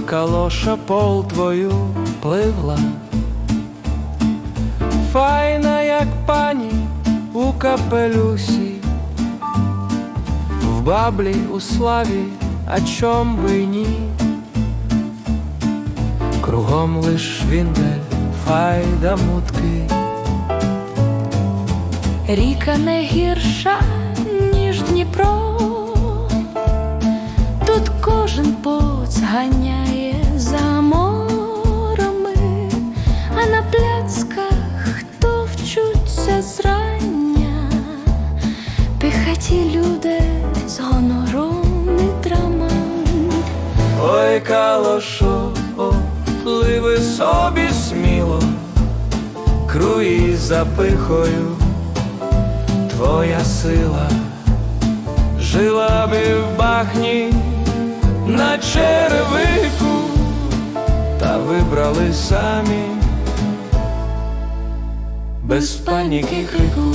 калоша пол твою пливла, файна, як пані у капелюсі, в баблі у славі, а чом би ні, кругом лиш віндель, файда мутки. Ріка не гірша, ніж Дніпро. Тут кожен поц вчуться зрання, пихаті люди з гонором і драмами. Ой, калошо, пливи собі сміло, круї запихою, твоя сила жила би в бахні на черевику, та вибрали самі без паніки крику.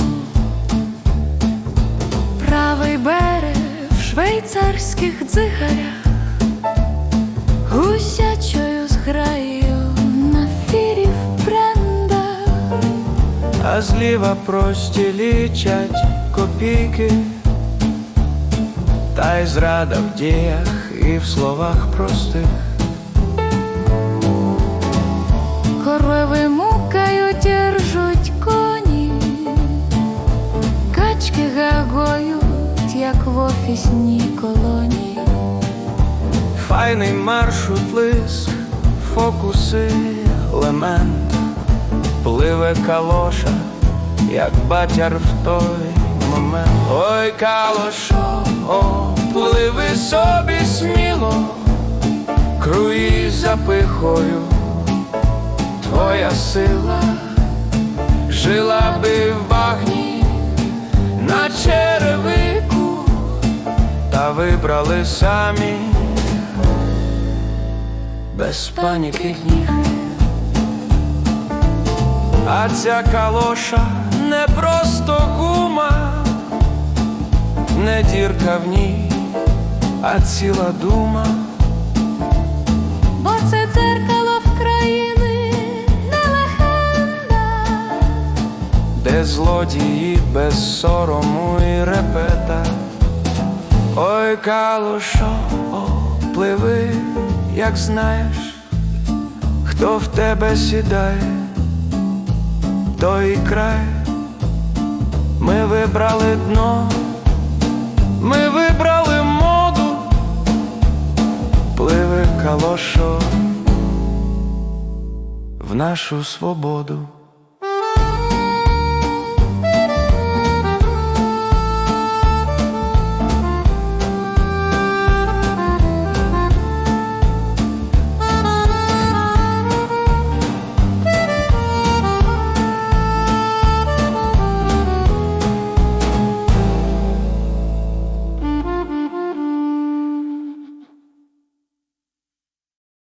Правий берег в швейцарських дзигарях, гусячою зграєю на фірі в брендах. а зліва прості лічать копійки, та й зрада в діях і в словах простих. Офісній колонії. Файний маршрут лис, фокуси, лемент, пливе калоша, як батяр в той момент. Ой, калошо, о, пливи собі сміло, круї запихою, твоя сила жила би в багні вибрали самі без паніки ніг. А ця калоша не просто гума, не дірка в ній, а ціла дума. Бо це дзеркало в країни не легенда. де злодії без сорому і репета. Ой, калушо, о, пливи, як знаєш, хто в тебе сідає, той край. Ми вибрали дно, ми вибрали моду, пливи калошо в нашу свободу.